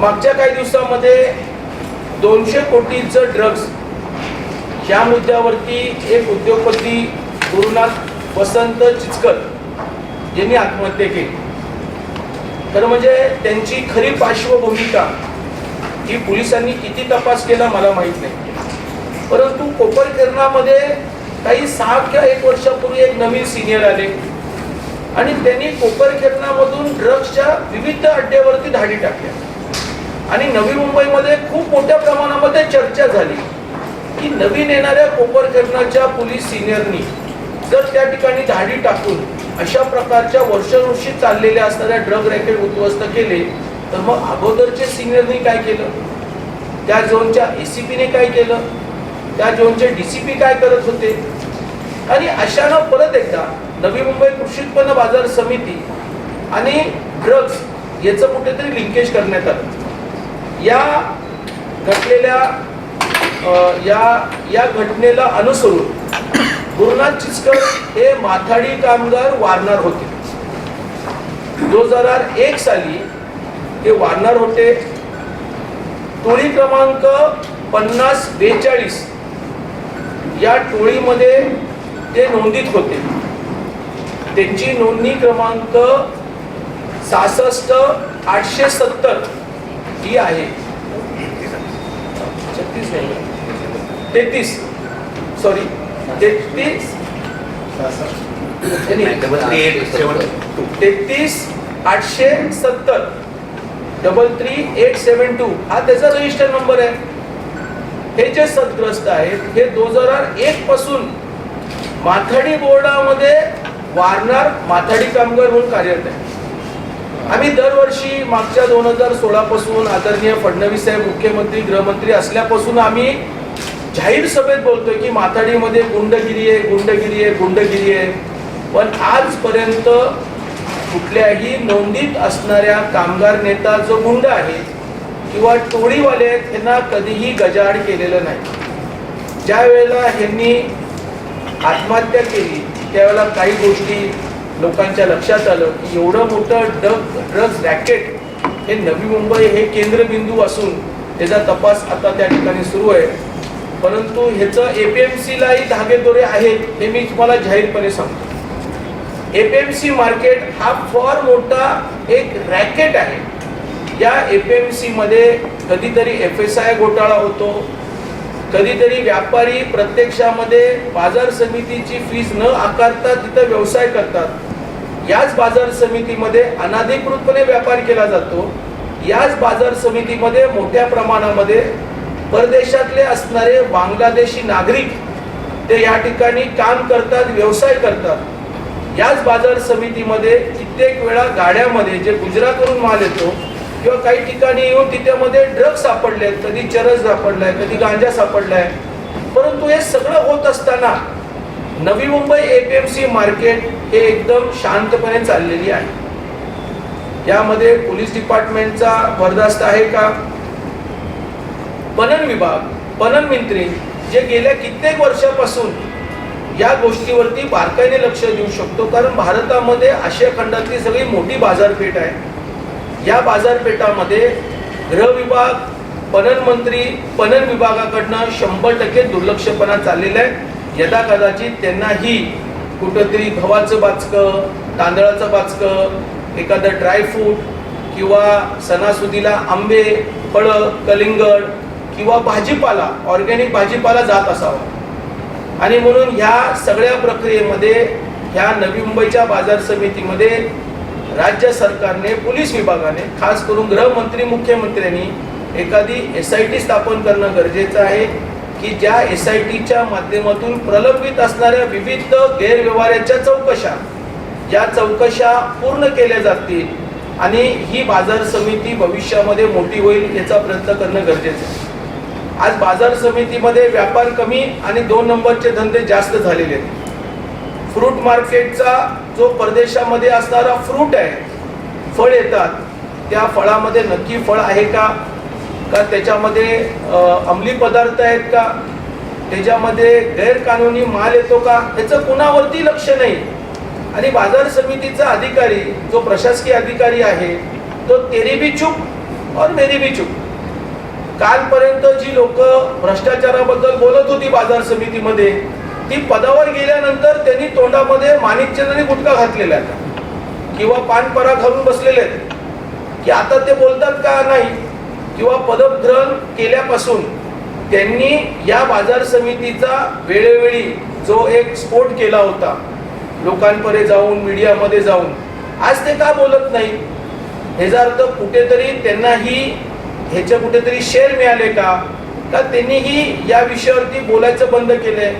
मागच्या काही दिवसामध्ये दोनशे कोटीचं ड्रग्ज ह्या मुद्द्यावरती एक उद्योगपती गुरुनाथ वसंत चिचकर यांनी आत्महत्या केली. खरं म्हणजे त्यांची खरी पार्श्वभूमिका ही पोलिसांनी किती तपास केला मला माहीत नाही. परंतु कोपरकिरणामध्ये काही सहा किंवा एक वर्षापूर्वी एक नवीन सिनियर आले आणि त्यांनी कोपरकिरणामधून ड्रग्सच्या विविध अड्ड्यावरती धाडी टाकल्या. आणि नवी मुंबईमध्ये खूप मोठ्या प्रमाणामध्ये चर्चा झाली की नवीन येणाऱ्या कोपरकरणाच्या पोलीस सिनियरनी जर त्या ठिकाणी धाडी टाकून अशा प्रकारच्या वर्षानुवर्षी चाललेल्या असणाऱ्या ड्रग रॅकेट उद्ध्वस्त केले तर मग अगोदरचे सिनियरनी काय केलं? त्या झोनच्या एसीपीने काय केलं? त्या झोनचे डीसीपी काय करत होते? आणि अशानं परत एकदा नवी मुंबई कृषी उत्पन्न बाजार समिती आणि ड्रग्ज याचं कुठेतरी लिंकेज करण्यात आलं. या घटलेल्या या या घटनेला अनुसरून गुरुनाथ चिचकर हे माथाडी कामगार वारणार होते. दोन हजार एक साली ते वारणार होते. टोळी क्रमांक पन्नास बेचाळीस या टोळीमध्ये ते नोंदीत होते. त्यांची नोंदणी क्रमांक सहासष्ट आठशे सत्तर ही आहे. छत्तीस नाही. तेहतीस. सॉरी तेहतीस. तेहतीस आठशे सत्तर. Double three eight seven two हा त्याचा रजिस्टर नंबर आहे. हे जे सदग्रस्त आहेत हे दोन हजार एक पासून माथाडी बोर्डामध्ये वारणार माथाडी कामगार म्हणून कार्यरत आहे आम्ही दरवर्षी मागच्या दोन हजार सोळा पासून आदरणीय फडणवीस साहेब मुख्यमंत्री गृहमंत्री असल्यापासून आम्ही जाहीर सभेत बोलतोय की माथाडीमध्ये गुंडगिरी आहे गुंडगिरी आहे गुंडगिरी आहे. पण आजपर्यंत कुठल्याही नोंदीत असणाऱ्या कामगार नेता जो गुंड आहे किंवा टोळीवाले आहेत त्यांना कधीही गजाड केलेलं नाही. ज्या वेळेला ह्यांनी आत्महत्या केली त्यावेळेला काही गोष्टी लोकांच्या लक्षात आलं की एवढं मोठं डग ड्रग्ज रॅकेट हे नवी मुंबई हे केंद्रबिंदू असून त्याचा तपास आता त्या ठिकाणी सुरू आहे. परंतु ह्याचं एपीएमसीलाही धागेदोरे आहेत हे मी तुम्हाला जाहीरपणे सांगतो. एपीएमसी मार्केट हा फार मोठा एक रॅकेट आहे. या एपीएमसी मध्ये कधीतरी एफ एस आय घोटाळा होतो. कधीतरी व्यापारी प्रत्यक्षामध्ये बाजार समितीची फीज न आकारता तिथं व्यवसाय करतात. याच बाजार समितीमध्ये अनाधिकृतपणे व्यापार केला जातो. याच बाजार समितीमध्ये मोठ्या प्रमाणामध्ये परदेशातले असणारे बांगलादेशी नागरिक ते या ठिकाणी काम करतात व्यवसाय करतात. याच बाजार समितीमध्ये कित्येक वेळा गाड्यामध्ये जे गुजरातवरून माल येतो किंवा काही ठिकाणी येऊन तिच्यामध्ये ड्रग सापडले कधी चरस सापडलाय कधी गांजा सापडलाय. परंतु हे सगळं होत असताना नवी मुंबई एपीएमसी मार्केट हे एकदम शांतपणे चाललेली आहे. यामध्ये पोलीस डिपार्टमेंटचा बरदास्त आहे का? पणन विभाग पणन मंत्री जे गेल्या कित्येक वर्षापासून या गोष्टीवरती बारकाईने लक्ष देऊ शकतो कारण भारतामध्ये आशिया खंडातली सगळी मोठी बाजारपेठ आहे. या बाजारपेठामध्ये गृह विभाग पणन मंत्री पणन विभागाकडनं शंभर टक्के दुर्लक्षपणा चाललेला आहे. यदा कदाचित त्यांनाही कुठंतरी गव्हाचं बाचकं तांदळाचं बाचकं एखादं ड्रायफ्रूट किंवा सणासुदीला आंबे फळं कलिंगड किंवा भाजीपाला ऑर्गॅनिक भाजीपाला जात असावा. आणि म्हणून ह्या सगळ्या प्रक्रियेमध्ये ह्या नवी मुंबईच्या बाजार समितीमध्ये राज्य सरकारने पोलीस विभागाने खास करून गृहमंत्री मुख्यमंत्र्यांनी एखादी एस आय टी स्थापन करणं गरजेचं आहे. की ज्या एस आय टीच्या माध्यमातून प्रलंबित असणाऱ्या विविध गैरव्यवहाराच्या चौकशा या चौकशा पूर्ण केल्या जातील आणि ही बाजार समिती भविष्यामध्ये मोठी होईल याचा प्रयत्न करणं गरजेचं आहे. आज बाजार समितीमध्ये व्यापार कमी आणि दोन नंबरचे धंदे जास्त झालेले आहेत. फ्रूट मार्केटचा जो परदेशामध्ये असणारा फ्रूट आहे फळ येतात त्या फळामध्ये नक्की फळ आहे का? का त्याच्यामध्ये अंमली पदार्थ आहेत का? त्याच्यामध्ये गैरकानूनी माल येतो का? याचं कुणावरती लक्ष नाही. आणि बाजार समितीचा अधिकारी जो प्रशासकीय अधिकारी आहे तो तेरी बी चूप और मेरी भी चूप. कालपर्यंत जी लोक भ्रष्टाचाराबद्दल बोलत होती बाजार समितीमध्ये ती पदावर गेल्यानंतर त्यांनी तोंडामध्ये माणिकचंद गुटखा घातलेला आहे. किंवा पानपरा घालून बसलेले आहेत. की आता ते बोलतात का? नाही. किंवा पदग्रहण केल्यापासून त्यांनी या बाजार समितीचा वेळोवेळी जो एक स्फोट केला होता लोकांपर्यंत जाऊन मीडियामध्ये जाऊन आज ते का बोलत नाही ह्याचा अर्थ कुठेतरी त्यांनाही ह्याच्या कुठेतरी शेअर मिळाले का? का त्यांनीही या विषयावरती बोलायचं बंद केलंय?